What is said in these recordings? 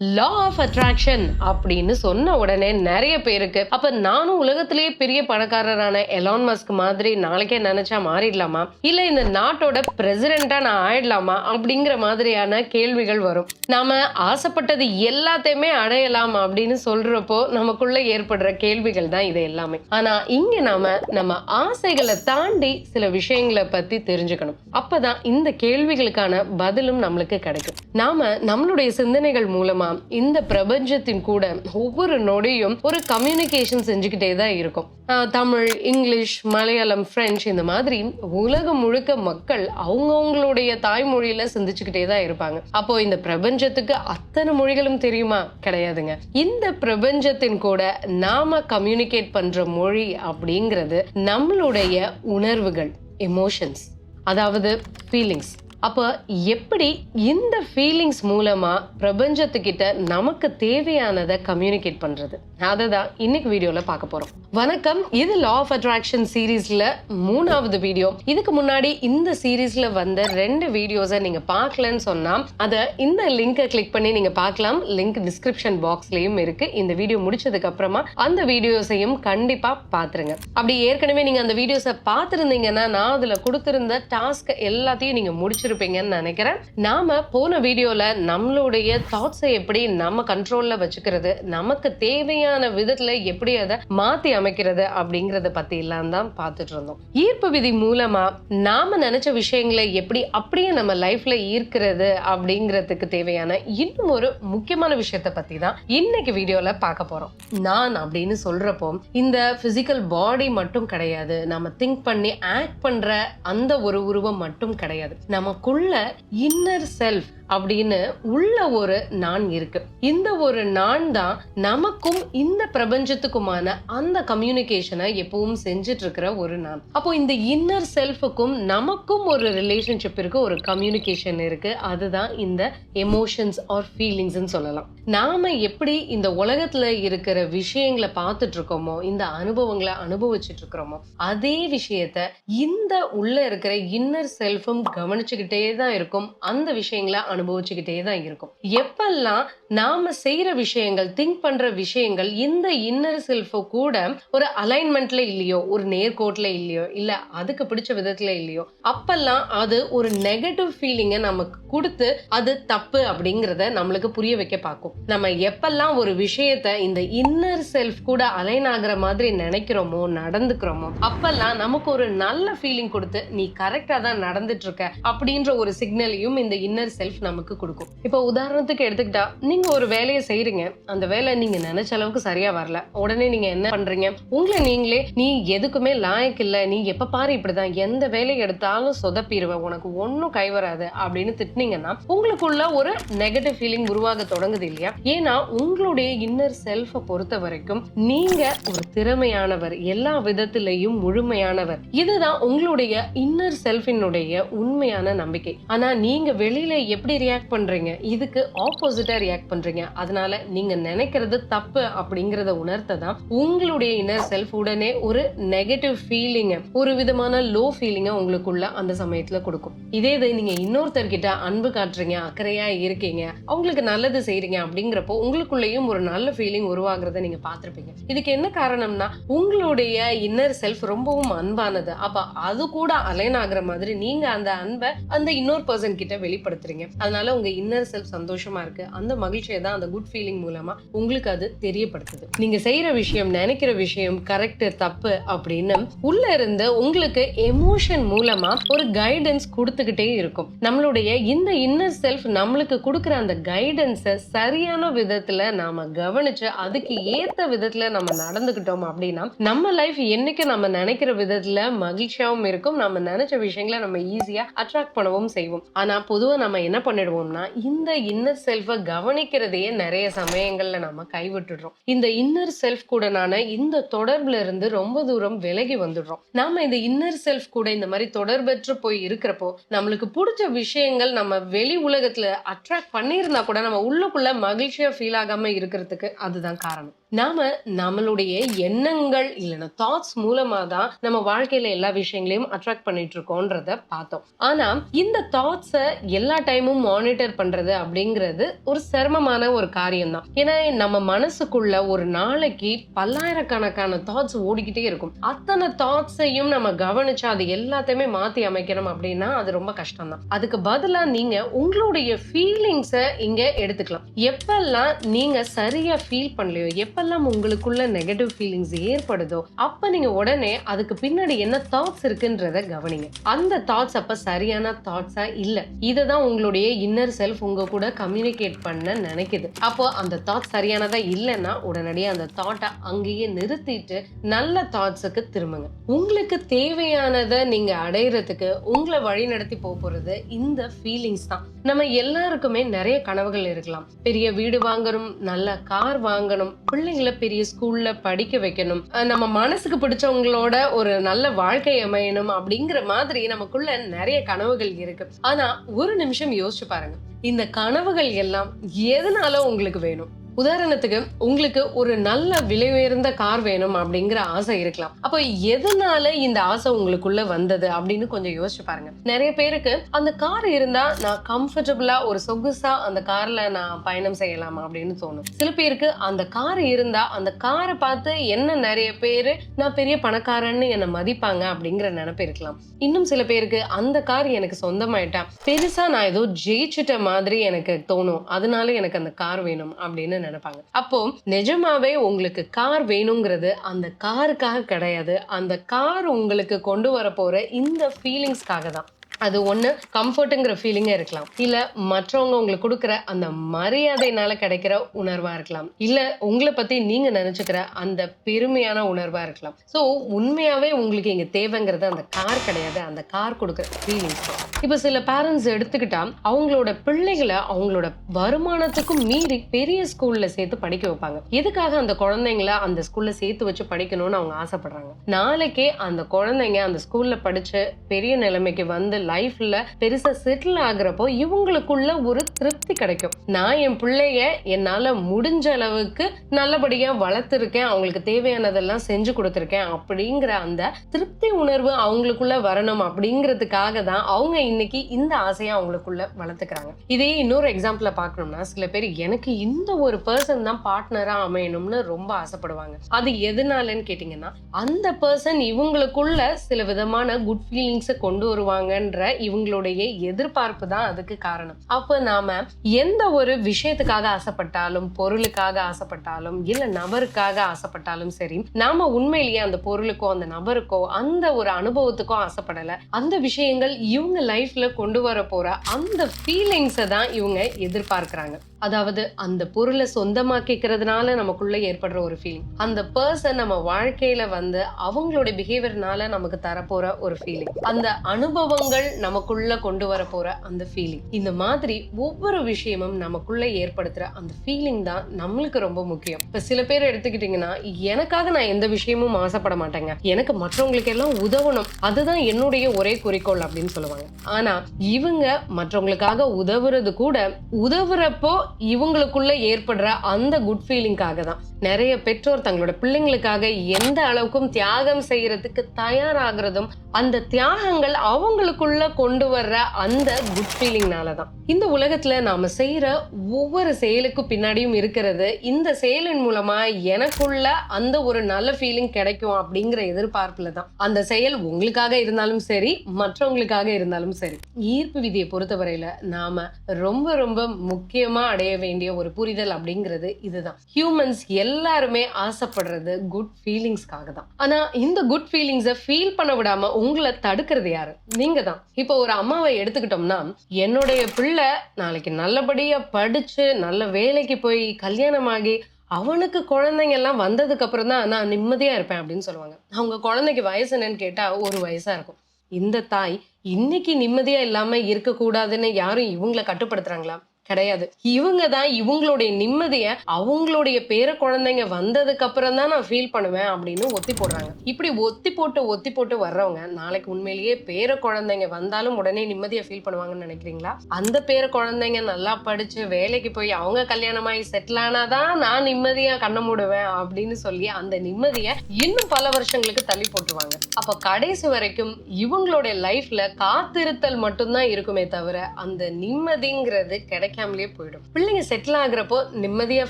Law of attraction அப்படின்னு சொன்ன உடனே நிறைய பேருக்கு அப்ப நானும் உலகத்திலேயே பெரிய பணக்காரரான எலான் மஸ்க் மாதிரி நாளைக்கே நினைச்சா மாறிடலாமா? இல்ல இந்த நாட்டோட பிரசிடென்டா நான் ஆயிடலாமா? அப்படிங்கிற மாதிரியான கேள்விகள் வரும். நாம ஆசைப்பட்டது எல்லாத்தையுமே அடையலாம் அப்படின்னு சொல்றப்போ நமக்குள்ள ஏற்படுற கேள்விகள் தான் இது எல்லாமே. ஆனா இங்க நாம நம்ம ஆசைகளை தாண்டி சில விஷயங்களை பத்தி தெரிஞ்சுக்கணும். அப்பதான் இந்த கேள்விகளுக்கான பதிலும் நம்மளுக்கு கிடைக்கும். நாம நம்மளுடைய சிந்தனைகள் மூலமா இந்த பிரபஞ்சத்தின் கூட ஒவ்வொரு நொடியும் ஒரு கம்யூனிகேஷன் செஞ்சுக்கிட்டே தான் இருக்கும். தமிழ் இங்கிலீஷ் மலையாளம் பிரெஞ்சு இந்த மாதிரி உலகம் முழுக்க மக்கள் அவங்கவுங்களுடைய தாய்மொழியில சிந்திச்சுக்கிட்டே தான் இருப்பாங்க. அப்போ இந்த பிரபஞ்சத்துக்கு அத்தனை மொழிகளும் தெரியுமா? கிடையாதுங்க. இந்த பிரபஞ்சத்தின் கூட நாம கம்யூனிகேட் பண்ற மொழி அப்படிங்கிறது நம்மளுடைய உணர்வுகள் எமோஷன்ஸ் அதாவது ஃபீலிங்ஸ் அப்போ எப்படி இந்த ஃபீலிங்ஸ் மூலமாக பிரபஞ்சத்துக்கிட்ட நமக்கு தேவையானதை கம்யூனிகேட் பண்ணுறது அதை தான் இன்னைக்கு வீடியோவில் பார்க்க போகிறோம் வணக்கம். இது லா ஆஃப் அட்ராக்ஷன் சீரீஸில் மூணாவது வீடியோ இதுக்கு முன்னாடி இந்த சீரீஸில் வந்த ரெண்டு வீடியோஸை நீங்கள் பார்க்கலன்னு சொன்னால் அதை இந்த லிங்கை கிளிக் பண்ணி நீங்கள் பார்க்கலாம். லிங்க் டிஸ்கிரிப்ஷன் பாக்ஸ்லேயும் இருக்குது இந்த வீடியோ முடிச்சதுக்கு அப்புறமா அந்த வீடியோஸையும் கண்டிப்பாக பார்த்துருங்க. அப்படி ஏற்கனவே நீங்கள் அந்த வீடியோஸை பார்த்துருந்தீங்கன்னா நான் அதில் கொடுத்துருந்த டாஸ்க் எல்லாத்தையும் நீங்கள் முடிச்சு பிடிச்சிருப்பீங்கன்னு நினைக்கிறேன். நாம போன வீடியோல நம்மளுடைய தாட்ஸை எப்படி நம்ம கண்ட்ரோல்ல வச்சுக்கிறது நமக்கு தேவையான விதத்துல எப்படி அதை மாத்தி அமைக்கிறது அப்படிங்கறத பத்தி எல்லாம் தான் பார்த்துட்டு இருந்தோம். ஈர்ப்பு விதி மூலமா நாம நினைச்ச விஷயங்களை எப்படி அப்படியே நம்ம லைஃப்ல ஈர்க்கிறது அப்படிங்கிறதுக்கு தேவையான இன்னும் ஒரு முக்கியமான விஷயத்தை பத்தி தான் இன்னைக்கு வீடியோல பார்க்க போறோம். நான் அப்படின்னு சொல்றப்போ இந்த பிசிக்கல் பாடி மட்டும் கிடையாது. நம்ம திங்க் பண்ணி ஆக்ட் பண்ற அந்த ஒரு உருவம் மட்டும் கிடையாது. நம்ம நமக்குள்ள இன்னர் செல்ஃப் அப்படின்னு உள்ள ஒரு நான் இருக்கு. இந்த ஒரு நான் தான் நமக்கும் இந்த பிரபஞ்சத்துக்குமான அந்த கம்யூனிகேஷனை எப்பவும் செஞ்சுட்டு இருக்கிற ஒரு நான். அப்போ இந்த இன்னர் செல்ஃபுக்கும் நமக்கும் ஒரு ரிலேஷன்ஷிப் இருக்கு ஒரு கம்யூனிகேஷன் இருக்கு. அதுதான் இந்த எமோஷன்ஸ் ஆர் ஃபீலிங்ஸ் சொல்லலாம். நாம எப்படி இந்த உலகத்துல இருக்கிற விஷயங்களை பார்த்துட்டு இருக்கோமோ இந்த அனுபவங்களை அனுபவிச்சுட்டு இருக்கிறோமோ அதே விஷயத்த இந்த உள்ள இருக்கிற இன்னர் செல்ஃபும் கவனிச்சுக்கிட்டே தான் இருக்கும். அந்த விஷயங்களை அனுபவிச்சுக்கிட்டே தான் இருக்கும். எப்பெல்லாம் நாம செய்யற விஷயங்கள் திங்க் பண்ற விஷயங்கள் இந்த இன்னர் செல்ஃபோ கூட ஒரு அலைன்மெண்ட்ல இல்லையோ ஒரு நேர்கோட்ல இல்லையோ இல்ல அதுக்கு பிடிச்ச விதத்துல இல்லையோ அப்பெல்லாம் அது ஒரு நெகட்டிவ் ஃபீலிங்கை நமக்கு கொடுத்து அது தப்பு அப்படிங்கிறத நம்மளுக்கு புரிய வைக்க பார்க்கும். நம்ம எப்பெல்லாம் ஒரு விஷயத்த இந்த இன்னர் செல்ஃப் கூட அலைன் ஆகுற மாதிரி நினைக்கிறோமோ நடந்துக்கிறோமோ அப்பெல்லாம் நமக்கு ஒரு நல்ல ஃபீலிங் கொடுத்து நீ கரெக்டா தான் நடந்துட்டு இருக்க அப்படின்ற ஒரு சிக்னலையும் இந்த இன்னர் செல்ஃப் நமக்கு கொடுக்கும். இப்போ உதாரணத்துக்கு எடுத்துக்கிட்டா நீங்க ஒரு வேலையை செய்யறீங்க அந்த வேலை நீங்க நினைச்ச அளவுக்கு சரியா வரல. உடனே நீங்க என்ன பண்றீங்க? உங்களை நீங்களே நீ எதுக்குமே லாயக்கு இல்ல. நீ எப்ப பாரு இப்படிதான். எந்த வேலையை எடுத்தாலும் சொதப்பிடுவ உனக்கு ஒன்னும் கை வராது அப்படின்னு திட்டினீங்கன்னா உங்களுக்குள்ள ஒரு நெகட்டிவ் ஃபீலிங் உருவாக தொடங்குது இல்லையா? ஏன்னா உங்களுடைய இன்னர் செல்ஃபை பொறுத்த வரைக்கும் நீங்க ஒரு திறமையானவர். எல்லா விதத்திலையும் முழுமையானவர். இதுதான் உங்களுடைய இன்னர் செல்ஃபினுடைய உண்மையான நம்பிக்கை. ஆனா நீங்க வெளியில எப்படி ரியாக்ட் பண்றீங்க. இதுக்கு ஆப்போசிட்டா ரியாக்ட் பண்றீங்க. அதனால நீங்க நினைக்கிறது தப்பு அப்படிங்கறத உணர்த்த தான் உங்களுடைய இன்னர் செல்ஃப் உடனே ஒரு நெகட்டிவ் ஃபீலிங்கை ஒரு விதமான லோ ஃபீலிங்கை உங்களுக்குள்ள அந்த சமயத்துல கொடுக்கும். இதே இது நீங்க இன்னொருத்தர்கிட்ட அன்பு காட்டுறீங்க அக்கறையா இருக்கீங்க அவங்களுக்கு நல்லது செய்றீங்க அப்படிங்கிறப்போ உங்களுக்குள்ளேயும் ஒரு நல்ல ஃபீலிங் உருவாகிறத நீங்க பார்த்துருப்பீங்க. இதுக்கு என்ன காரணம்னா உங்களுடைய இன்னர் செல்ஃப் ரொம்பவும் அன்பானது. அப்ப அது கூட அலைன் ஆகுற மாதிரி நீங்க அந்த அன்பை அந்த இன்னொரு பர்சன் கிட்ட வெளிப்படுத்துறீங்க. அதனால உங்க இன்னர் செல்ஃப் சந்தோஷமா இருக்கு. அந்த மகிழ்ச்சியை தான் அந்த குட் ஃபீலிங் மூலமா உங்களுக்கு அது தெரியப்படுத்துது. நீங்க செய்யற விஷயம் நினைக்கிற விஷயம் கரெக்ட் தப்பு அப்படின்னு உள்ள இருந்து உங்களுக்கு எமோஷன் மூலமா ஒரு கைடன்ஸ் கொடுத்துக்கிட்டே இருக்கும். நம்மளுடைய இந்த இன்னர் செல்ஃப் நம்மளுக்கு கொடுக்குற அந்த கைடன்ஸை சரியான விதத்துல நாம கவனிச்சு அதுக்கு ஏத்த விதத்துல நம்ம நடந்துக்கிட்டோம் அப்படின்னா நம்ம லைஃப் என்னைக்கு நம்ம நினைக்கிற விதத்துல மகிழ்ச்சியாவும் இருக்கும். நம்ம நினைச்ச விஷயங்களை நம்ம ஈஸியா அட்ராக்ட் பண்ணவும் செய்வோம். ஆனா பொதுவா நம்ம என்ன பண்ணிடுவோம்னா இந்த இன்னர் செல்ஃபை கவனிக்கிறதையே நிறைய சமயங்களில் நம்ம கைவிட்டுடுறோம். இந்த இன்னர் செல்ஃப் கூடனான இந்த தொடர்புல இருந்து ரொம்ப தூரம் விலகி வந்துடுறோம். நாம இந்த இன்னர் செல்ஃப் கூட இந்த மாதிரி தொடர்பற்று போய் இருக்கிறப்போ நம்மளுக்கு பிடிச்ச விஷயங்கள் நம்ம வெளி உலகத்துல அட்ராக்ட் பண்ணியிருந்தா கூட நம்ம உள்ளுக்குள்ள மகிழ்ச்சியா ஃபீல் ஆகாம இருக்கிறதுக்கு அதுதான் காரணம். நாம நம்மளுடைய எண்ணங்கள் இல்லைன்னா தாட்ஸ் மூலமா தான் நம்ம வாழ்க்கையில எல்லா விஷயங்களையும் அட்ராக்ட் பண்ணிட்டு இருக்கோன்றத பார்த்தோம். ஆனா இந்த தாட்ஸை எல்லா டைமும் மானிட்டர் பண்றது அப்படிங்கிறது ஒரு சிரமமான ஒரு காரியம் தான் ஏன்னா நம்ம மனசுக்குள்ள ஒரு நாளைக்கு பல்லாயிரக்கணக்கான தாட்ஸ் ஓடிக்கிட்டே இருக்கும். அத்தனை தாட்ஸையும் நம்ம கவனிச்சு அது எல்லாத்தையுமே மாத்தி அமைக்கணும் அப்படின்னா அது ரொம்ப கஷ்டம் தான் அதுக்கு பதிலா நீங்க உங்களுடைய ஃபீலிங்ஸை இங்க எடுத்துக்கலாம். எப்பெல்லாம் நீங்க சரியா ஃபீல் பண்ணலையோ எப்பெல்லாம் உங்களுக்குள்ள நெகட்டிவ் ஃபீலிங்ஸ் ஏற்படுதோ அப்ப நீங்க உடனே அதுக்கு பின்னாடி என்ன தாட்ஸ் இருக்குன்றத கவனிங்க. அந்த தாட்ஸ் அப்ப சரியான தாட்ஸா இல்ல. இதுதான் உங்களுடைய இன்னர் செல்ஃப் உங்க கூட கம்யூனிகேட் பண்ண நினைக்குது. அப்போ அந்த தாட் சரியானதா இல்லைன்னா உடனடியே அந்த தாட்டை அங்கேயே நிறுத்திட்டு நல்ல தாட்ஸுக்கு திரும்புங்க. உங்களுக்கு தேவையானதை நீங்க அடையிறதுக்கு உங்களை வழி நடத்தி போக போறது இந்த ஃபீலிங்ஸ் தான். நம்ம எல்லாருக்குமே நிறைய கனவுகள் இருக்கலாம். பெரிய வீடு வாங்கணும் நல்ல கார் வாங்கணும் குழந்தைங்கள பெரிய ஸ்கூல்ல படிக்க வைக்கணும். நம்ம மனசுக்கு பிடிச்சவங்களோட ஒரு நல்ல வாழ்க்கை அமையணும் அப்படிங்கிற மாதிரி நமக்குள்ள நிறைய கனவுகள் இருக்கு. ஆனா ஒரு நிமிஷம் யோசிச்சு பாருங்க. இந்த கனவுகள் எல்லாம் எதனால உங்களுக்கு வேணும்? உதாரணத்துக்கு உங்களுக்கு ஒரு நல்ல விலை உயர்ந்த கார் வேணும் அப்படிங்கிற ஆசை இருக்கலாம். அப்போ எதனால இந்த ஆசை உங்களுக்குள்ள வந்தது அப்படின்னு கொஞ்சம் யோசிச்சு பாருங்க. நிறைய பேருக்கு அந்த கார் இருந்தா நான் கம்ஃபர்டபுளா ஒரு சொகுசா அந்த கார்ல நான் பயணம் செய்யலாமா அப்படின்னு தோணும். சில பேருக்கு அந்த கார் இருந்தா அந்த காரை பார்த்து என்ன நிறைய பேரு நான் பெரிய பணக்காரன்னு என்னை மதிப்பாங்க அப்படிங்கிற நினைப்பு இருக்கலாம். இன்னும் சில பேருக்கு அந்த கார் எனக்கு சொந்தமாயிட்டா பெருசா நான் ஏதோ ஜெயிச்சிட்ட மாதிரி எனக்கு தோணும். அதனால எனக்கு அந்த கார் வேணும் அப்படின்னு நினைப்பாங்க. அப்போ நிஜமாவே உங்களுக்கு கார் வேணுங்கிறது அந்த காருக்காக கிடையாது. அந்த கார் உங்களுக்கு கொண்டு வர போற இந்த ஃபீலிங்ஸ்க்காக தான். அது ஒன்று கம்ஃபர்ட்டுங்கிற ஃபீலிங்கே இருக்கலாம். இல்லை மற்றவங்க உங்களுக்கு கொடுக்குற அந்த மரியாதைனால கிடைக்கிற உணர்வாக இருக்கலாம். இல்லை உங்களை பற்றி நீங்கள் நினச்சிக்கிற அந்த பெருமையான உணர்வாக இருக்கலாம். ஸோ உண்மையாகவே உங்களுக்கு இங்கே தேவைங்கிறது அந்த கார் கிடையாது. அந்த கார் கொடுக்குற ஃபீலிங்ஸ் இப்போ சில பேரண்ட்ஸ் எடுத்துக்கிட்டா அவங்களோட பிள்ளைகளை அவங்களோட வருமானத்துக்கும் மீறி பெரிய ஸ்கூலில் சேர்த்து படிக்க வைப்பாங்க. எதுக்காக அந்த குழந்தைங்கள அந்த ஸ்கூலில் சேர்த்து வச்சு படிக்கணும்னு அவங்க ஆசைப்படுறாங்க? நாளைக்கே அந்த குழந்தைங்க அந்த ஸ்கூலில் படித்து பெரிய நிலைமைக்கு வந்து லைஃப்ல பெருசா செட்டில் ஆகுறப்போ இவங்களுக்குள்ள ஒரு திருப்தி கிடைக்கும். நான் என் பிள்ளைய என்னால முடிஞ்ச அளவுக்கு நல்லபடியா வளர்த்துருக்கேன் அவங்களுக்கு தேவையானதெல்லாம் செஞ்சு கொடுத்துருக்கேன் அப்படிங்கிற அந்த திருப்தி உணர்வு அவங்களுக்குள்ள வரணும் அப்படிங்கிறதுக்காக தான் அவங்க இன்னைக்கு இந்த ஆசையை அவங்களுக்குள்ள வளர்த்துக்கிறாங்க. இதே இன்னொரு எக்ஸாம்பிள பார்க்கணும்னா சில பேர் எனக்கு இந்த ஒரு பர்சன் தான் பார்ட்னரா அமையணும்னு ரொம்ப ஆசைப்படுவாங்க. அது எதனாலன்னு கேட்டிங்கன்னா அந்த பர்சன் இவங்களுக்குள்ள சில விதமான குட் ஃபீலிங்ஸை கொண்டு வருவாங்கன்ற இவங்களுடைய எதிர்பார்ப்பு தான் அதுக்கு காரணம். அப்ப நாம எந்த ஒரு விஷயத்துக்காக ஆசைப்பட்டாலும் பொருளுக்காக ஆசைப்பட்டாலும் இல்ல நபருக்காக ஆசைப்பட்டாலும் சரி நாம உண்மையிலேயே அந்த பொருளுக்கோ அந்த நபருக்கோ அந்த ஒரு அனுபவத்துக்கோ ஆசைப்படல. அந்த விஷயங்கள் இவங்க லைஃப்ல கொண்டு வர போற அந்த ஃபீலிங்ஸை தான் இவங்க எதிர்பார்க்கிறாங்க. அதாவது அந்த பொருளை சொந்தமாக்கிக்கிறதுனால நமக்குள்ள ஏற்படுற ஒரு ஃபீலிங் அந்த பர்சன் நம்ம வாழ்க்கையில வந்து அவங்களோட பிஹேவியர்னால நமக்கு தரப்போற ஒரு ஃபீலிங் அந்த அனுபவங்கள் நமக்குள்ள கொண்டு வர போற அந்த ஃபீலிங் இந்த மாதிரி ஒவ்வொரு விஷயமும் நமக்குள்ள ஏற்படுத்துற அந்த ஃபீலிங் தான் நம்மளுக்கு ரொம்ப முக்கியம். இப்ப சில பேர் எடுத்துக்கிட்டீங்கன்னா எனக்காக நான் எந்த விஷயமும் ஆசைப்பட மாட்டேங்க. எனக்கு மற்றவங்களுக்கு எல்லாம் உதவணும். அதுதான் என்னுடைய ஒரே குறிக்கோள் அப்படின்னு சொல்லுவாங்க. ஆனா இவங்க மற்றவங்களுக்காக உதவுறது கூட உதவுறப்போ இவங்களுக்குள்ள ஏற்படுற அந்த குட் ஃபீலிங்காக தான். நிறைய பெற்றோர் தங்களோட பிள்ளைங்களுக்காக எந்த அளவுக்கும் தியாகம் செய்யறதுக்கு தயாராகிறதும் அந்த தியாகங்கள் அவங்களுக்குள்ள கொண்டு வர்ற அந்த குட் ஃபீலிங்னால தான். இந்த உலகத்துல நாம செய்யற ஒவ்வொரு செயலுக்கும் பின்னாடியும் இருக்கிறது. இந்த செயலின் மூலமா எனக்குள்ள அந்த ஒரு நல்ல ஃபீலிங் கிடைக்கும் அப்படிங்கிற எதிர்பார்ப்புல தான். அந்த செயல் உங்களுக்காக இருந்தாலும் சரி மற்றவங்களுக்காக இருந்தாலும் சரி. ஈர்ப்பு விதியை பொறுத்தவரையில நாம ரொம்ப ரொம்ப முக்கியமா அடைய வேண்டிய ஒரு புரிதல் அப்படிங்கிறது இதுதான். ஹியூமன்ஸ் எல்லாருமே ஆசைப்படுறது குட் ஃபீலிங்ஸ்க்காக தான். ஆனா இந்த குட் ஃபீலிங்ஸை ஃபீல் பண்ண விடாம உங்களை தடுக்கிறது யாரு? நீங்க தான். இப்போ ஒரு அம்மாவை எடுத்துக்கிட்டோம்னா என்னுடைய பிள்ளை நாளைக்கு நல்லபடியா படிச்சு நல்ல வேலைக்கு போய் கல்யாணமாகி அவனுக்கு குழந்தைங்க எல்லாம் வந்ததுக்கு அப்புறம் தான் நான் நிம்மதியா இருப்பேன் அப்படின்னு சொல்லுவாங்க. அவங்க குழந்தைக்கு வயசு என்னன்னு கேட்டா ஒரு வயசா இருக்கும். இந்த தாய் இன்னைக்கு நிம்மதியா இல்லாம இருக்கக்கூடாதுன்னு யாரும் இவங்களை கட்டுப்படுத்துறாங்களா? கிடையாது. இவங்க தான் இவங்களுடைய நிம்மதியை அவங்களுடைய பேர குழந்தைங்க வந்ததுக்கு அப்புறம் தான் நான் ஃபீல் பண்ணுவேன் அப்படின்னு ஒத்தி போடுறாங்க. இப்படி ஒத்தி போட்டு ஒத்தி போட்டு வர்றவங்க நாளைக்கு உண்மையிலேயே பேர குழந்தைங்க வந்தாலும் உடனே நிம்மதியா ஃபீல் பண்ணுவாங்கன்னு நினைக்கிறீங்களா? அந்த பேர குழந்தைங்க நல்லா படிச்சு வேலைக்கு போய் அவங்க கல்யாணமாகி செட்டில் ஆனாதான் நான் நிம்மதியா கண்ண மூடுவேன் அப்படின்னு சொல்லி அந்த நிம்மதியை இன்னும் பல வருஷங்களுக்கு தள்ளி போட்டுருவாங்க. அப்ப கடைசி வரைக்கும் இவங்களுடைய லைஃப்ல காத்திருத்தல் மட்டும்தான் இருக்குமே தவிர அந்த நிம்மதிங்கிறது கிடைக்காமலே போயிடும். பிள்ளைங்க செட்டில் ஆகுறப்போ நிம்மதியா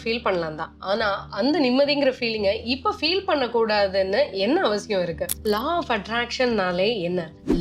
ஃபீல் பண்ணலாம் தான். ஆனா அந்த நிம்மதிங்கிற ஃபீலிங்கை இப்ப ஃபீல் பண்ணக்கூடாதுன்னு என்ன அவசியம் இருக்கு? லா ஆஃப் அட்ராக்ஷன்னாலே என்ன?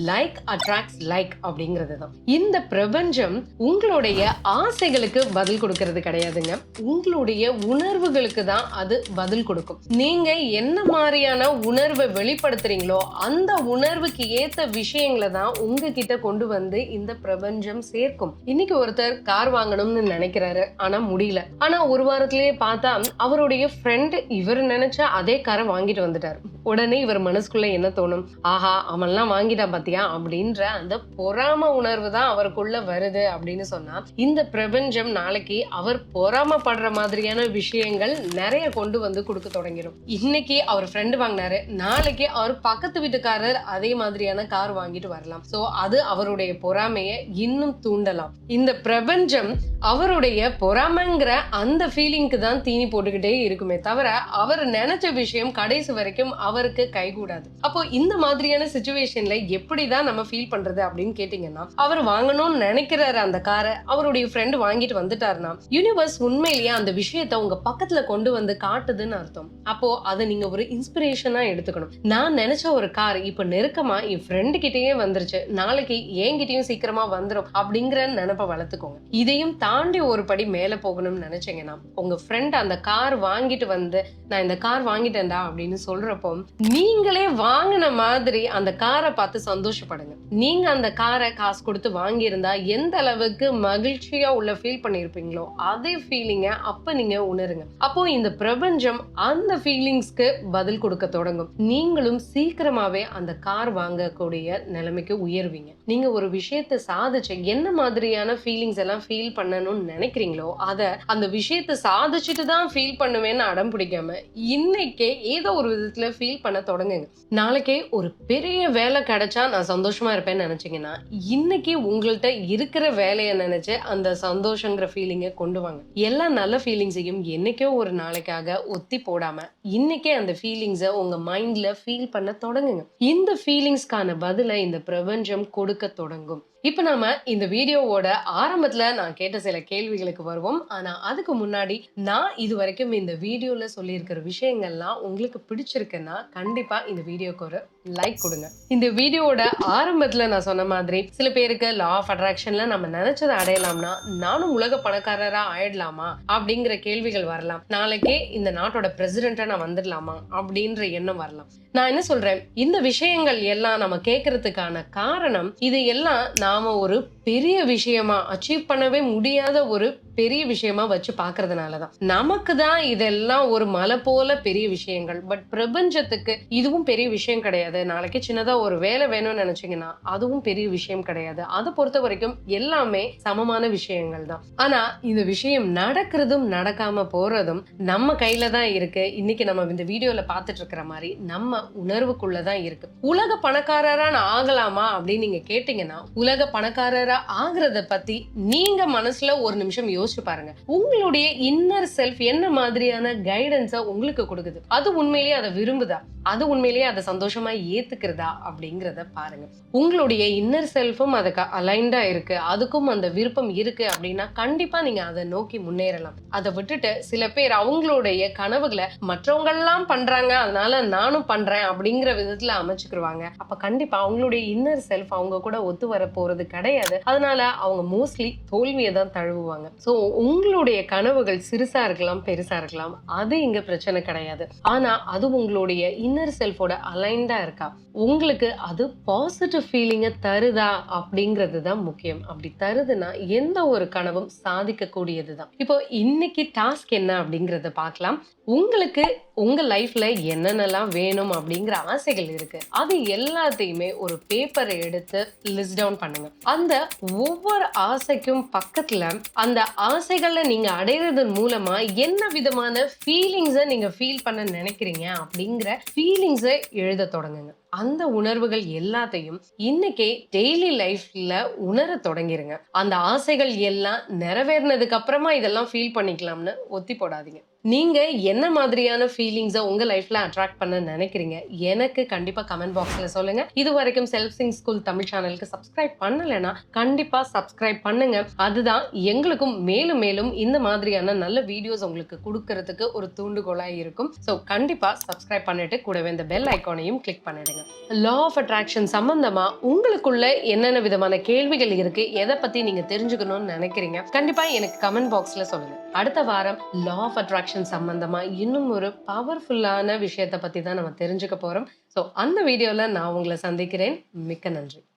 லைக் அட்ராக்ட்ஸ் லைக் அப்படிங்கிறது தான். இந்த பிரபஞ்சம் உங்களுடைய ஆசைகளுக்கு பதில் கொடுக்கறது கிடையாதுங்க. உங்களுடைய உணர்வுகளுக்கு தான் அது பதில் கொடுக்கும். நீங்க என்ன மாதிரியான உணர்வை வெளிப்படுத்துறீங்களோ அந்த உணர்வுக்கு ஏத்த விஷயங்களை தான் உங்ககிட்ட கொண்டு வந்து இந்த பிரபஞ்சம் சேர்க்கும். இன்னைக்கு ஒருத்தர் கார் வாங்கணும்னு நினைக்கிறாரு. ஆனா முடியல. ஆனா ஒரு வாரத்திலேயே பார்த்தா அவருடைய ஃப்ரெண்ட் இவர் நினைச்ச அதே காரை வாங்கிட்டு வந்துட்டார். உடனே இவர் மனசுக்குள்ள என்ன தோணும்? ஆஹா அவன்லாம் வாங்கிட்டான் பாத்தியா? அப்படின்ற அந்த பொறாம உணர்வு தான் அவருக்குள்ள வருது அப்படின்னு சொன்னா இந்த பிரபஞ்சம் நாளைக்கு அவர் பொறாமப்படுற மாதிரியான விஷயங்கள் நிறைய கொண்டு வந்து கொடுக்க தொடங்கிடும் இன்னைக்கு அவர் ஃப்ரெண்டு வாங்கினாரு. நாளைக்கு அவர் பக்கத்து வீட்டுக்காரர் அதே மாதிரியான கார் வாங்கிட்டு வரலாம். சோ அது அவருடைய பொறாமையை இன்னும் தூண்டலாம். இந்த பிரபஞ்சம் அவருடைய பொறாமைங்கிற அந்த ஃபீலிங்க்கு தான் தீனி போட்டுக்கிட்டே இருக்குமே தவிர அவர் நினைச்ச விஷயம் கடைசி வரைக்கும் அவருக்கு கைகூடாது. அப்போ இந்த மாதிரியான சுச்சுவேஷன்ல எப்படிதான் நம்ம ஃபீல் பண்றது அப்படின்னு கேட்டீங்கன்னா அவர் வாங்கணும்னு நினைக்கிறாரு அந்த காரை அவருடைய ஃப்ரெண்டு வாங்கிட்டு வந்துட்டாருன்னா யூனிவர்ஸ் உண்மையிலேயே அந்த விஷயத்த உங்க பக்கத்துல கொண்டு வந்து காட்டுதுன்னு அர்த்தம். அப்போ அதை நீங்க ஒரு இன்ஸ்பிரேஷனா எடுத்துக்கணும். நான் நினைச்ச ஒரு கார் இப்ப நெருக்கமா என் ஃப்ரெண்டு கிட்டேயே வந்துருச்சு. நாளைக்கு என்கிட்டயும் சீக்கிரமா வந்துரும் அப்படிங்கிற நினைப்பை வளர்த்துக்கோங்க. இதையும் தாண்டி ஒரு படி மேல போகணும்னு நினைச்சீங்கன்னா உங்க ஃப்ரெண்ட் அந்த கார் வாங்கிட்டு வந்து நான் இந்த கார் வாங்கிட்டேன்டா அப்படின்னு சொல்றப்போ நீங்களே வாங்கின மாதிரி அந்த காரை பார்த்து சந்தோஷப்படுங்க. நீங்க அந்த காரை காசு கொடுத்து வாங்கியிருந்தா எந்த அளவுக்கு மகிழ்ச்சியா உள்ள ஃபீல் பண்ணியிருப்பீங்களோ அதே ஃபீலிங்க அப்ப நீங்க உணருங்க. அப்போ இந்த பிரபஞ்சம் அந்த ஃபீலிங்ஸ்க்கு பதில் கொடுக்க தொடங்கும். நீங்களும் சீக்கிரமாவே அந்த கார் வாங்கக்கூடிய நிலைமைக்கு உயர்வீங்க. நீங்க ஒரு விஷயத்தை சாதிச்சு என்ன மாதிரியான ஃபீலிங்ஸ் எல்லாம் ஃபீல் பண்ணணும்னு நினைக்கிறீங்களோ அதை அந்த விஷயத்தை சாதிச்சுட்டு தான் ஃபீல் பண்ணுவேன்னு அடம் பிடிக்காம இன்னைக்கே ஏதோ ஒரு விதத்துல ஃபீல் பண்ண தொடங்குங்க. நாளைக்கே ஒரு பெரிய வேலை கிடைச்சா நான் சந்தோஷமா இருப்பேன்னு நினைச்சீங்கன்னா இன்னைக்கு உங்கள்கிட்ட இருக்கிற வேலையை நினைச்சு அந்த சந்தோஷங்கிற ஃபீலிங்கை கொண்டு வாங்க. எல்லா நல்ல ஃபீலிங்ஸையும் என்னைக்கோ ஒரு நாளைக்காக ஒத்தி போடாம இன்னைக்கே அந்த ஃபீலிங்ஸை உங்க மைண்ட்ல ஃபீல் பண்ண தொடங்குங்க. இந்த ஃபீலிங்ஸ்க்கான பதிலை இந்த பிரபஞ்சம் கொடுக்க தொடங்கும். இப்போ நம்ம இந்த வீடியோவோட ஆரம்பத்தில் நான் கேட்ட சில கேள்விகளுக்கு வருவோம். ஆனால் அதுக்கு முன்னாடி நான் இது வரைக்கும் இந்த வீடியோவில் சொல்லியிருக்கிற விஷயங்கள்லாம் உங்களுக்கு பிடிச்சிருக்குன்னா கண்டிப்பாக இந்த வீடியோக்கு ஒரு லைக் கொடுங்க. இந்த வீடியோவோட ஆரம்பத்தில் நான் சொன்ன மாதிரி சில பேருக்கு லா ஆஃப் அட்ராக்ஷன்ல நம்ம நினச்சதை அடையலாம்னா நானும் உலக பணக்காரராக ஆயிடலாமா அப்படிங்கிற கேள்விகள் வரலாம். நாளைக்கே இந்த நாட்டோட பிரசிடெண்ட்டாக நான் வந்துடலாமா அப்படின்ற எண்ணம் வரலாம். நான் என்ன சொல்றேன்? இந்த விஷயங்கள் எல்லாம் நம்ம கேட்கறதுக்கான காரணம் இது எல்லாம் நான் நாம ஒரு பெரிய விஷயமா அச்சீவ் பண்ணவே முடியாத ஒரு பெரிய விஷயமா வச்சு பாக்குறதுனாலதான். நமக்கு தான் இதெல்லாம் ஒரு மலை போல பெரிய விஷயங்கள். பட் பிரபஞ்சத்துக்கு இதுவும் பெரிய விஷயம் கிடையாது. நாளைக்கு சின்னதா ஒரு வேலை வேணும்னு நினைச்சீங்கன்னா அதுவும் பெரிய விஷயம் கிடையாது. அதை பொறுத்த வரைக்கும் எல்லாமே சமமான விஷயங்கள் தான். ஆனா இந்த விஷயம் நடக்கிறதும் நடக்காம போறதும் நம்ம கையில தான் இருக்கு. இன்னைக்கு நம்ம இந்த வீடியோல பாத்துட்டு இருக்கிற மாதிரி நம்ம உணர்வுக்குள்ளதான் இருக்கு. உலக பணக்காரரா நான் ஆகலாமா அப்படின்னு நீங்க கேட்டீங்கன்னா உலக பணக்காரரா ஆகுறத பத்தி நீங்க மனசுல ஒரு நிமிஷம் யோசிச்சு பாருங்க. உங்களுடைய இன்னர் செல்ஃப் என்ன மாதிரியான கைடன்ஸ உங்களுக்கு கொடுக்குது? அது உண்மையிலேயே அதை விரும்புதா? அது உண்மையிலேயே அதை சந்தோஷமா ஏத்துக்கிறதா? அப்படிங்கிறத பாருங்க. உங்களுடைய இன்னர் செல்ஃபும் அதுக்கு அலைண்டா இருக்கு. அதுக்கும் அந்த விருப்பம் இருக்கு அப்படின்னா கண்டிப்பா நீங்க அதை நோக்கி முன்னேறலாம். அதை விட்டுட்டு சில பேர் அவங்களுடைய கனவுகளை மற்றவங்க எல்லாம் பண்றாங்க அதனால நானும் பண்றேன் அப்படிங்கிற விதத்துல அமைச்சுக்கிருவாங்க. அப்ப கண்டிப்பா அவங்களுடைய இன்னர் செல்ஃப் அவங்க கூட ஒத்து வர போறது கிடையாது. அதனால அவங்க மோஸ்ட்லி தோல்வியை தான் தழுவுவாங்க. ஸோ உங்களுடைய கனவுகள் சிறுசா இருக்கலாம் பெருசா இருக்கலாம் அது இங்க பிரச்சனை கிடையாது. ஆனா அது உங்களுடைய இன்னர் செல்ஃபோட அலைன்டா இருக்கா? உங்களுக்கு அது பாசிட்டிவ் ஃபீலிங்கை தருதா அப்படிங்கிறது தான் முக்கியம். அப்படி தருதுன்னா எந்த ஒரு கனவும் சாதிக்க கூடியது தான். இப்போ இன்னைக்கு டாஸ்க் என்ன அப்படிங்கிறத பார்க்கலாம். உங்களுக்கு உங்கள் லைஃப்பில் என்னென்னலாம் வேணும் அப்படிங்கிற ஆசைகள் இருக்குது அது எல்லாத்தையுமே ஒரு பேப்பரை எடுத்து லிஸ்ட் டவுன் பண்ணுங்கள் அந்த ஒவ்வொரு ஆசைக்கும் பக்கத்தில் அந்த ஆசைகளை நீங்கள் அடையிறதன் மூலமாக என்ன விதமான ஃபீலிங்ஸை நீங்கள் ஃபீல் பண்ண நினைக்கிறீங்க அப்படிங்கிற ஃபீலிங்ஸை எழுத தொடங்குங்க. அந்த உணர்வுகள் எல்லாத்தையும் இன்னைக்கே டெய்லி லைஃப்ல உணர தொடங்கிருங்க. அந்த ஆசைகள் எல்லாம் நிறைவேறினதுக்கு அப்புறமா இதெல்லாம் ஃபீல் பண்ணிக்கலாம்னு ஒத்தி போடாதீங்க. நீங்க என்ன மாதிரியான ஃபீலிங்ஸை உங்க லைஃப்ல அட்ராக்ட் பண்ண நினைக்கிறீங்க? எனக்கு கண்டிப்பா கமெண்ட் பாக்ஸ்ல சொல்லுங்க. இது வரைக்கும் செல்ஃப் சிங் ஸ்கூல் தமிழ் சேனலுக்கு சப்ஸ்கிரைப் பண்ணலைன்னா கண்டிப்பா சப்ஸ்கிரைப் பண்ணுங்க. அதுதான் எங்களுக்கும் மேலும் மேலும் இந்த மாதிரியான நல்ல வீடியோஸ் உங்களுக்கு கொடுக்கறதுக்கு ஒரு தூண்டுகோலா இருக்கும். ஸோ கண்டிப்பா சப்ஸ்கிரைப் பண்ணிட்டு கூடவே இந்த பெல் ஐக்கானையும் கிளிக் பண்ணிடுங்க. லா ஆஃப் அட்ராக்ஷன் சம்பந்தமா உங்களுக்குள்ள என்னென்ன விதமான கேள்விகள் இருக்கு? எதை பத்தி நீங்க தெரிஞ்சுக்கணும்னு நினைக்கிறீங்க? கண்டிப்பா எனக்கு கமெண்ட் பாக்ஸ்ல சொல்லுங்க. அடுத்த வாரம் லா ஆஃப் அட்ராக்ஷன் சம்மந்தமாக இன்னும் ஒரு பவர்ஃபுல்லான விஷயத்தை பற்றி தான் நம்ம தெரிஞ்சுக்க போகிறோம் ஸோ அந்த வீடியோவில் நான் உங்களை சந்திக்கிறேன். மிக்க நன்றி.